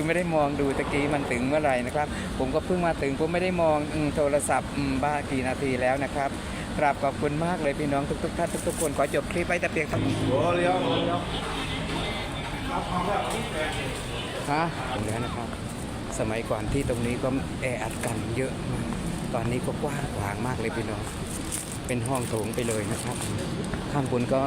คือไม่ได้มองดูตะกี้มันถึงเมื่อไหร่นะครับ ผมก็เพิ่งมาถึงผมไม่ได้มองอโทรศัพท์บ้ากี่นาทีแล้วนะครับกราบขอบคุณมากเลยพี่น้องทุกๆท่านทุกๆคน ขอจบคลิปไว้แต่เพียงเท่านี้โอ้เลี้ยวฮะเหลือนะครับ สมัยก่อนที่ตรงนี้ก็แออัดกันเยอะมากตอนนี้ก็กว้างขวางมากเลยพี่น้อง เป็นห้องโถงไปเลยนะครับ ข้างบนก็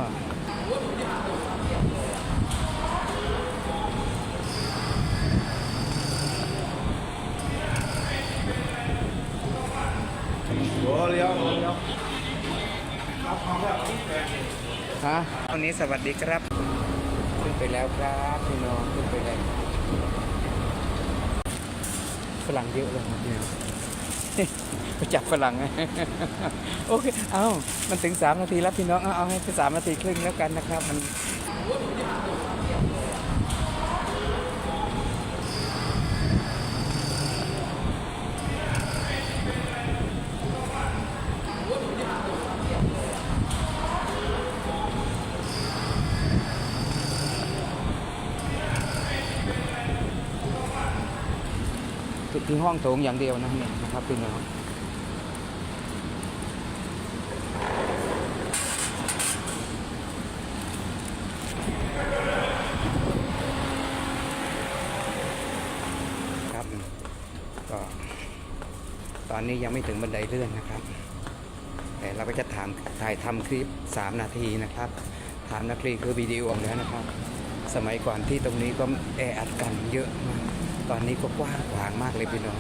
โอ้เลี้ยวเลี้ยว ฮะตอ นนี้สวัสดีครับ ขึ้นไปแล้วครับพี่น้องขึ้นไปแล้วฝรั่งเยอะเลยครับพี่น้องไปจับฝรั่งโอเคเอามันถึงสามนาทีแล้วพี่น้องเอาเอาให้ไปสามนาทีครึ่งแล้วกันนะครับมัน ที่ห้องโถงอย่างเดียวนะนี่นะครับพี่น้องครับก็ตอนนี้ยังไม่ถึงบันไดเลื่อนนะครับ แต่เราก็จะถามถ่ายทำคลิป 3 นาทีนะครับถามนักเรียนคือวิดีโอแล้วนะครับ สมัยก่อนที่ตรงนี้ก็แออัดกันเยอะมาก ตอนนี้ก็กว้างขวางมากเลยพี่น้อง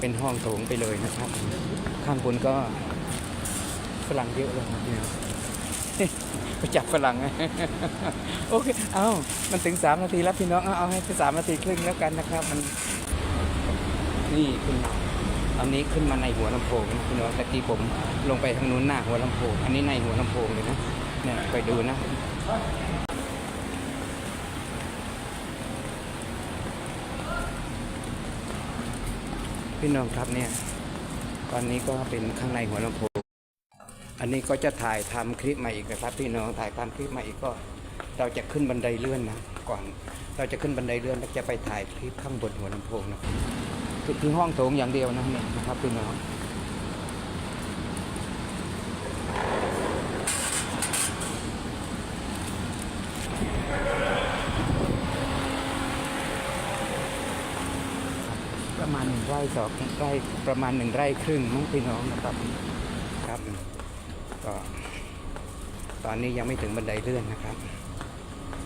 เป็นห้องโถงไปเลยนะครับ ข้างบนก็ฝรั่งเยอะเลยพี่น้องไปจับฝรั่งโอเค เอามันถึงสามนาทีแล้วพี่น้อง เอาเอาให้ไปสามนาทีครึ่งแล้วกันนะครับ มัน นี่ขึ้นมาตอนนี้ขึ้นมาในหัวลำโพงพี่น้องตะกี้ผมลงไปทางนู้นหน้าหัวลำโพง อันนี้ในหัวลำโพงเลยนะ เนี่ยไปดูนะ พี่น้องครับเนี่ย ตอนนี้ก็เป็นข้างในหัวลำโพง อันนี้ก็จะถ่ายทำคลิปมาอีกนะครับ พี่น้องถ่ายทำคลิปมาอีกก็ เราจะขึ้นบันไดเลื่อนนะ ก่อนเราจะขึ้นบันไดเลื่อนแล้วจะไปถ่ายคลิปข้างบนหัวลำโพงนะคือห้องโถงอย่างเดียวนะเนี่ยนะครับพี่น้อง ประมาณหนึ่ง ไร่สองไร่ประมาณหนึ่งไร่ครึ่งมั้งพี่น้องนะครับครับก็ตอนนี้ยังไม่ถึงบันไดเลื่อนนะครับ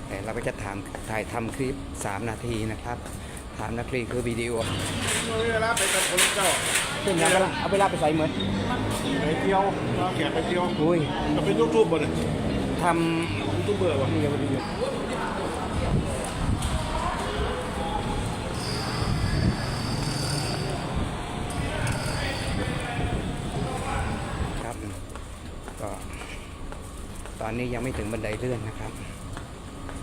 แต่เราก็จะถามถ่ายทำคลิป 3 นาทีนะครับถามนักเรียนคือวิดีโอเวลาไปกับคนเจ้าขึ้นยังไงเอาเวลาไปใส่เหมือนไปเที่ยวเราแขกไปเที่ยวอุ้ยเราเป็นยูทูบบ่เนี่ยทยูทูบเบอร์บ่ำนี่ก็ดีครับก็ตอ นี้ยังไม่ถึงบันไดเลื่อนนะครับ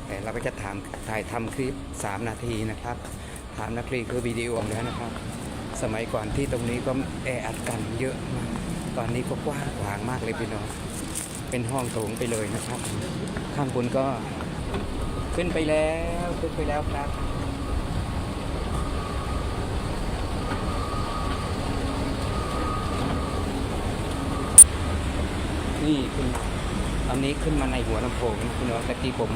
แต่เราก็จะถามถ่ายทำคลิป 3 นาทีนะครับ ถามนักเรียนคือวิดีโอแล้วนะครับ สมัยก่อนที่ตรงนี้ก็แออัดกันเยอะมากตอนนี้ก็กว้างขวางมากเลยพี่น้อง เป็นห้องโถงไปเลยนะครับ ข้างบนก็ขึ้นไปแล้วขึ้นไปแล้วครับนี่ขึ้นมา ตอนนี้ขึ้นมาในหัวลำโพงนะพี่น้องตะกี้ผม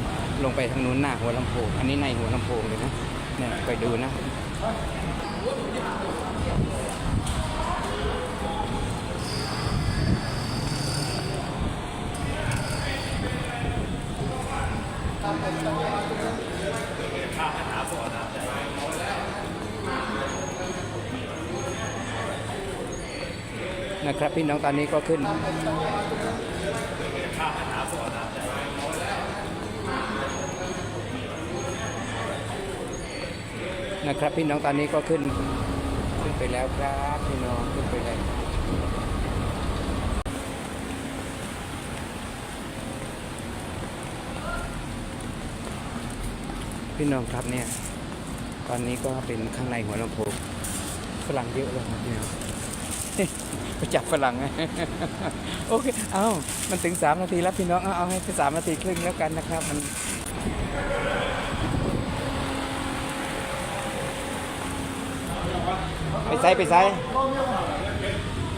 ลงไปทางนู้นหน้าหัวลำโพง อันนี้ในหัวลำโพงเลยนะเนี่ยไปดูนะนะครับพี่น้องตอนนี้ก็ขึ้น นะครับพี่น้องตอนนี้ก็ขึ้นขึ้นไปแล้วครับพี่น้องขึ้นไปแล้วพี่น้องครับเนี่ย ตอนนี้ก็เป็นข้างในหัวลำโพงฝรั่งเยอะเลยครับพี่น้อง ไปจับฝรั่งโอเค เอามันถึงสามนาทีแล้วพี่น้อง เอาเอาให้ไปสามนาทีครึ่งแล้วกันนะครับ มันใส่ไปใส่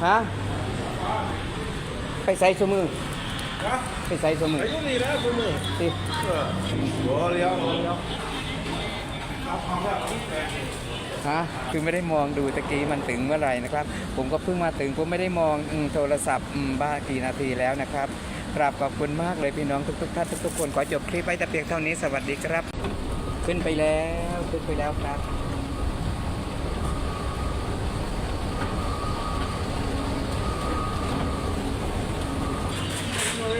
ฮะ ไปใส่สมือฮะไปใส่สมือไอ้ยุ่นี่นะคุณมือสิเออหัวเลี้ยวหัวเลี้ยว ฮะคือไม่ได้มองดูตะกี้มันถึงเมื่อไหร่นะครับ ผมก็เพิ่งมาถึงผมไม่ได้มองอืมโทรศัพท์อืมบ้ากี่นาทีแล้วนะครับกราบขอบคุณมากเลยพี่น้องทุกๆท่านทุกๆคนขอจบคลิปไว้แต่เพียงเท่านี้สวัสดีครับ ขึ้นไปแล้วขึ้นไปแล้วครับ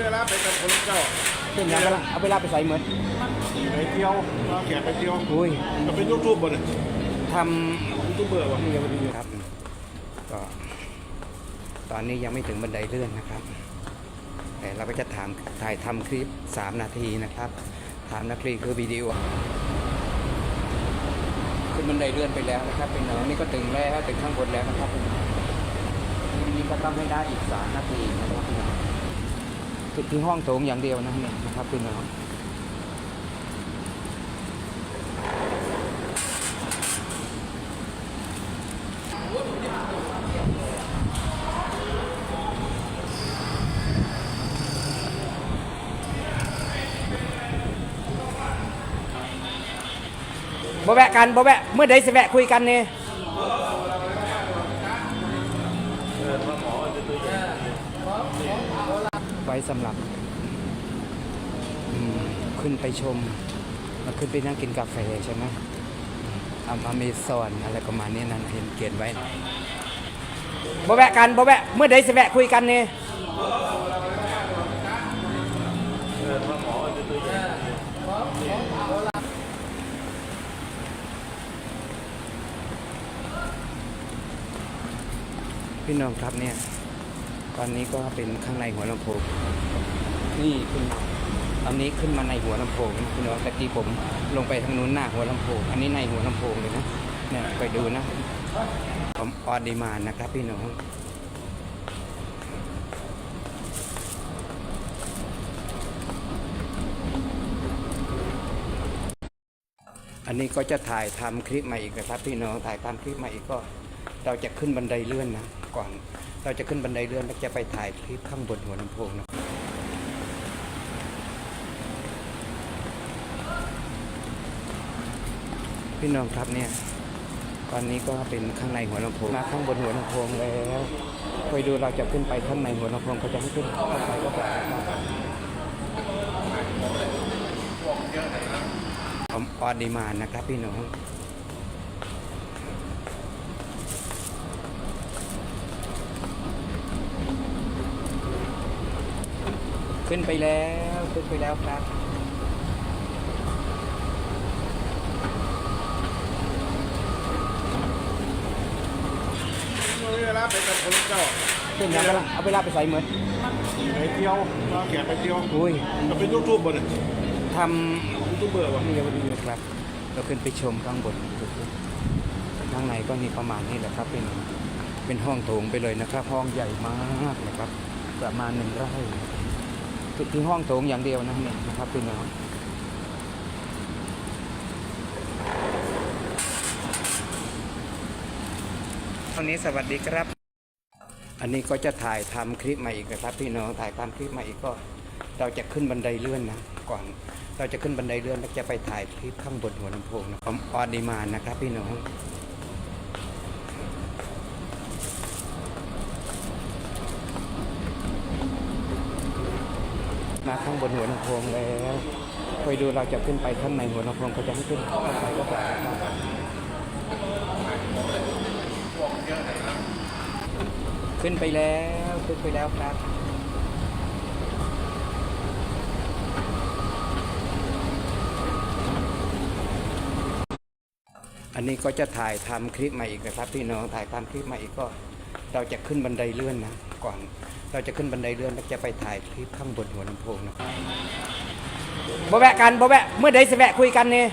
เวลาไปกับคนเจ้าขึ้นยังเอาเอาเวลาไปใส่เหมือนไปเที่ยวก็แขกไปเที่ยวอุ้ยก็เป็นยูทูบบ่เนี่ย ทยูทูบเบอร์วะำครับ ก็ตอนนี้ยังไม่ถึงบันไดเลื่อนนะครับ แต่เราก็จะถามถ่ายทำคลิป 3 นาทีนะครับ ถามนาทีคือวิดีโอขึ้นบันไดเลื่อนไปแล้วนะครับเป็นน้องนี่ก็ถึงแล้วถึงข้างบนแล้วนะครับเป็นน้องทีนี้ก็ต้องให้ได้อีก 3 นาทีนะครับพี่น้อห้องโถงอย่างเดียวนะเนี่ยนะครับพี่น้อง บ่แวะกันบ่แวะเมื่อใดสิแวะคุยกันเนี่ยไว้สำหรับขึ้นไปชมมาขึ้นไปนั่งกินกาแฟใช่ไหมออเมซอนอะไรประมาณนี้นั่นเห็นเขียนไว้บ่แวะกันบ่แวะเมื่อใดสิแวะคุยกันเนี่ย พี่น้องครับเนี่ย ตอนนี้ก็เป็นข้างในหัวลำโพง นี่ขึ้นมาตอนนี้ขึ้นมาในหัวลำโพงนะพี่น้องตะกี้ผมลงไปทางนู้นหน้าหัวลำโพง อันนี้ในหัวลำโพงเลยนะ เนี่ยไปดูนะ ผมออดีมานนะครับ พี่น้องอันนี้ก็จะถ่ายทำคลิปมาอีกนะครับ พี่น้องถ่ายทำคลิปมาอีกก็ เราจะขึ้นบันไดเลื่อนนะ ก่อนเราจะขึ้นบันไดเลื่อนแล้วจะไปถ่ายคลิปข้างบนหัวลำโพงนะพี่น้องครับเนี่ย ตอนนี้ก็เป็นข้างในหัวลำโพงมาข้างบนหัวลำโพงแล้วไปดูเราจะขึ้นไปข้างในหัวลำโพงเขาจะให้ขึ้นข้าไปก็ได้นะครับผมออดีมานนะครับพี่น้อง ขึ้นไปแล้วขึ้นไปแล้วครับเวลาไปกับคนเจ้าขึ้นยังเอาเอาเวลาไปใส่เหมือนไปเที่ยวก็แขกไปเที่ยวอุ้ยก็เป็นยูทูบบ่เนี่ยทยูทูบเบอร์วะำนี่เดี๋ยวดีนะครับ เราขึ้นไปชมข้างบนข้างในก็มีประมาณนี้แหละครับ เป็นเป็นห้องโถงไปเลยนะครับ ห้องใหญ่มากนะครับ ประมาณหนึ่งไร่ จุดที่ห้องโถงอย่างเดียวนะเนี่ยนะครับพี่น้องตอนนี้สวัสดีครับ อันนี้ก็จะถ่ายทำคลิปมาอีกนะครับ พี่น้องถ่ายทำคลิปมาอีกก็ เราจะขึ้นบันไดเลื่อนนะก่อนเราจะขึ้นบันไดเลื่อนแล้วจะไปถ่ายคลิปข้างบนหัวลำโพงนะผมออดีมานนะครับ พี่น้อง มาข้างบนหัวลำโพงแล้วไปดูเราจะขึ้นไปข้างในหัวลำโพงเขาจะให้ขึ้นเข้าไปก็ได้ครับขึ้นไปแล้วขึ้นไปแล้วครับอันนี้ก็จะถ่ายทำคลิปมาอีกนะครับพี่น้องถ่ายทำคลิปมาอีกก็ เราจะขึ้นบันไดเลื่อนนะ ก่อนเราจะขึ้นบันไดเลื่อนแล้วจะไปถ่ายคลิปข้างบนหัวลำโพงนะบ่แวะกันบ่แวะเมื่อใดสิแวะคุยกันเนี่ย